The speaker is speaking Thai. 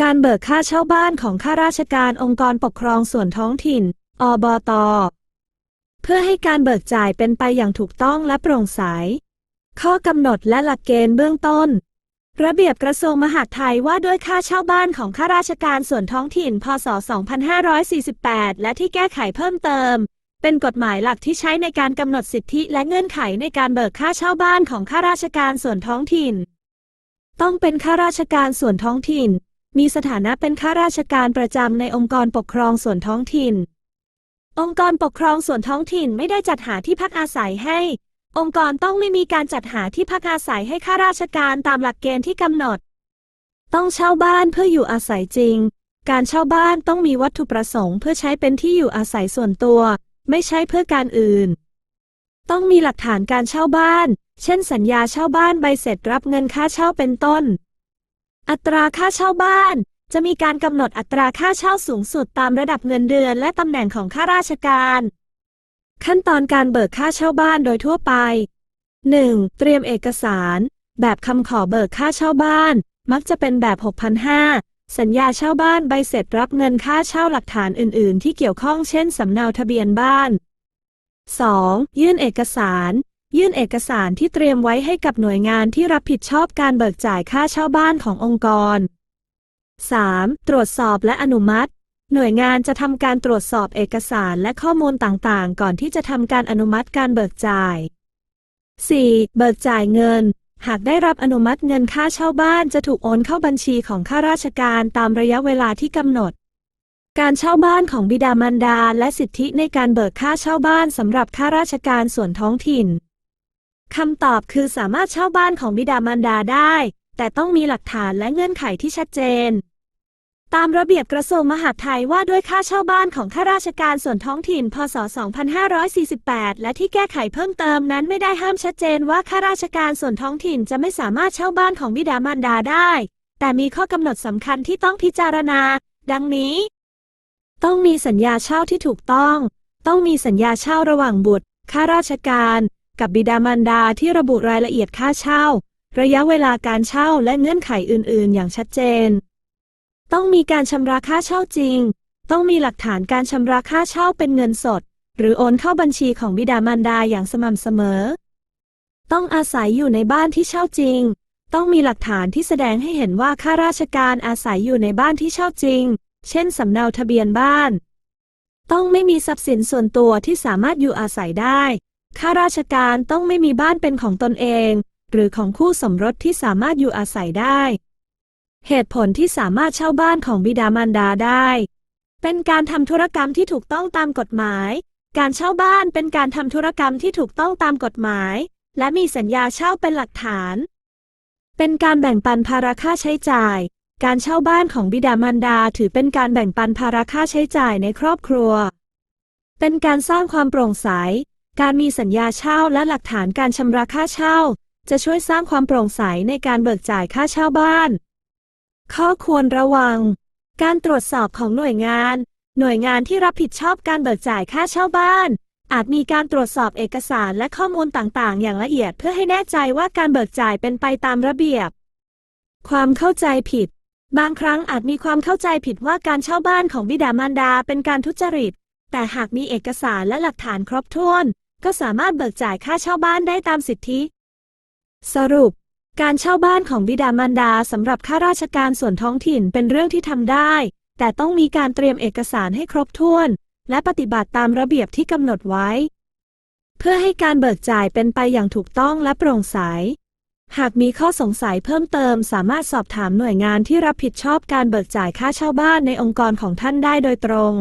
การเบิกค่าเช่าบ้านของข้าราชการองค์กรปกครองส่วนท้องถิ่น อบต เพื่อให้การเบิกจ่ายเป็นไปอย่างถูกต้องและโปร่งใส ข้อกำหนดและหลักเกณฑ์เบื้องต้น ระเบียบกระทรวงมหาดไทยว่าด้วยค่าเช่าบ้านของข้าราชการส่วนท้องถิ่น พศ 2548 และที่แก้ไขเพิ่มเติม เป็นกฎหมายหลักที่ใช้ในการกำหนดสิทธิและเงื่อนไขในการเบิกค่าเช่าบ้านของข้าราชการส่วนท้องถิ่น ต้องเป็นข้าราชการส่วนท้องถิ่น มีสถานะเป็นข้าราชการประจำในองค์กรปกครองส่วนท้องถิ่น องค์กรปกครองส่วนท้องถิ่นไม่ได้จัดหาที่พักอาศัยให้ องค์กรต้องไม่มีการจัดหาที่พักอาศัยให้ข้าราชการตามหลักเกณฑ์ที่กำหนด ต้องเช่าบ้านเพื่ออยู่อาศัยจริง การเช่าบ้านต้องมีวัตถุประสงค์เพื่อใช้เป็นที่อยู่อาศัยส่วนตัว ไม่ใช่เพื่อการอื่น ต้องมีหลักฐานการเช่าบ้าน เช่น สัญญาเช่าบ้านใบเสร็จรับเงินค่าเช่าเป็นต้น อัตราค่าเช่าบ้าน จะมีการกำหนดอัตราค่าเช่าสูงสุดตามระดับเงินเดือนและตำแหน่งของข้าราชการ ขั้นตอนการเบิกค่าเช่าบ้านโดยทั่วไป 1. เตรียมเอกสาร แบบคำขอเบิกค่าเช่าบ้าน มักจะเป็นแบบ 6,500 สัญญาเช่าบ้านใบเสร็จรับเงินค่าเช่าหลักฐานอื่น ๆ ที่เกี่ยวข้องเช่นสำเนาทะเบียนบ้าน 2. ยื่นเอกสาร ยื่นเอกสารที่เตรียมไว้ให้กับหน่วยงานที่รับผิดชอบการเบิกจ่ายค่าเช่าบ้านขององค์กร 3. ตรวจสอบและอนุมัติ หน่วยงานจะทำการตรวจสอบเอกสารและข้อมูลต่างๆ ก่อนที่จะทำการอนุมัติการเบิกจ่าย 4. เบิกจ่ายเงิน หากได้รับอนุมัติเงินค่าเช่าบ้านจะถูกโอนเข้าบัญชีของข้าราชการตามระยะเวลาที่กำหนด การเช่าบ้านของบิดามารดาและสิทธิในการเบิกค่าเช่าบ้านสำหรับข้าราชการส่วนท้องถิ่น คำตอบคือสามารถเช่าบ้านของบิดามารดาได้ แต่ต้องมีหลักฐานและเงื่อนไขที่ชัดเจน ตามระเบียบกระทรวงมหาดไทยว่าด้วยค่าเช่าบ้านของข้าราชการส่วนท้องถิ่น พศ 2548 และที่แก้ไขเพิ่มเติมนั้นไม่ได้ห้ามชัดเจนว่าข้าราชการส่วนท้องถิ่นจะไม่สามารถเช่าบ้านของบิดามารดาได้ แต่มีข้อกำหนดสำคัญที่ต้องพิจารณา ดังนี้ ต้องมีสัญญาเช่าที่ถูกต้อง ต้องมีสัญญาเช่าระหว่างบุตรข้าราชการ กับบิดามารดาที่ระบุรายละเอียดค่าเช่า ระยะเวลาการเช่าและเงื่อนไขอื่น ๆ อย่างชัดเจน ต้องมีการชำระค่าเช่าจริง ต้องมีหลักฐานการชำระค่าเช่าเป็นเงินสด หรือโอนเข้าบัญชีของบิดามารดาอย่างสม่ำเสมอ ต้องอาศัยอยู่ในบ้านที่เช่าจริง ต้องมีหลักฐานที่แสดงให้เห็นว่าข้าราชการอาศัยอยู่ในบ้านที่เช่าจริง เช่นสำเนาทะเบียนบ้าน ต้องไม่มีทรัพย์สินส่วนตัวที่สามารถอยู่อาศัยได้ ข้าราชการต้องไม่มีบ้านเป็นของตนเอง หรือของคู่สมรสที่สามารถอยู่อาศัยได้ เหตุผลที่สามารถเช่าบ้านของบิดามารดาได้ เป็นการทำธุรกรรมที่ถูกต้องตามกฎหมาย การเช่าบ้านเป็นการทำธุรกรรมที่ถูกต้องตามกฎหมาย และมีสัญญาเช่าเป็นหลักฐาน เป็นการแบ่งปันภาระค่าใช้จ่าย การเช่าบ้านของบิดามารดาถือเป็นการแบ่งปันภาระค่าใช้จ่ายในครอบครัว เป็นการสร้างความโปร่งใส การมีสัญญาเช่าและหลักฐานการชำระค่าเช่า จะช่วยสร้างความโปร่งใสในการเบิกจ่ายค่าเช่าบ้าน ข้อควรระวัง การตรวจสอบของหน่วยงาน หน่วยงานที่รับผิดชอบการเบิกจ่ายค่าเช่าบ้าน อาจมีการตรวจสอบเอกสารและข้อมูลต่างๆ อย่างละเอียดเพื่อให้แน่ใจว่าการเบิกจ่ายเป็นไปตามระเบียบ ความเข้าใจผิด บางครั้งอาจมีความเข้าใจผิดว่าการเช่าบ้านของบิดามารดาเป็นการทุจริต แต่หากมีเอกสารและหลักฐานครบถ้วน ก็สามารถเบิกจ่ายค่าเช่าบ้านได้ตามสิทธิ สรุป การเช่าบ้านของบิดามารดาสำหรับข้าราชการส่วนท้องถิ่นเป็นเรื่องที่ทำได้ แต่ต้องมีการเตรียมเอกสารให้ครบถ้วน และปฏิบัติตามระเบียบที่กำหนดไว้ เพื่อให้การเบิกจ่ายเป็นไปอย่างถูกต้องและโปร่งใส หากมีข้อสงสัยเพิ่มเติม สามารถสอบถามหน่วยงานที่รับผิดชอบการเบิกจ่ายค่าเช่าบ้านในองค์กรของท่านได้โดยตรง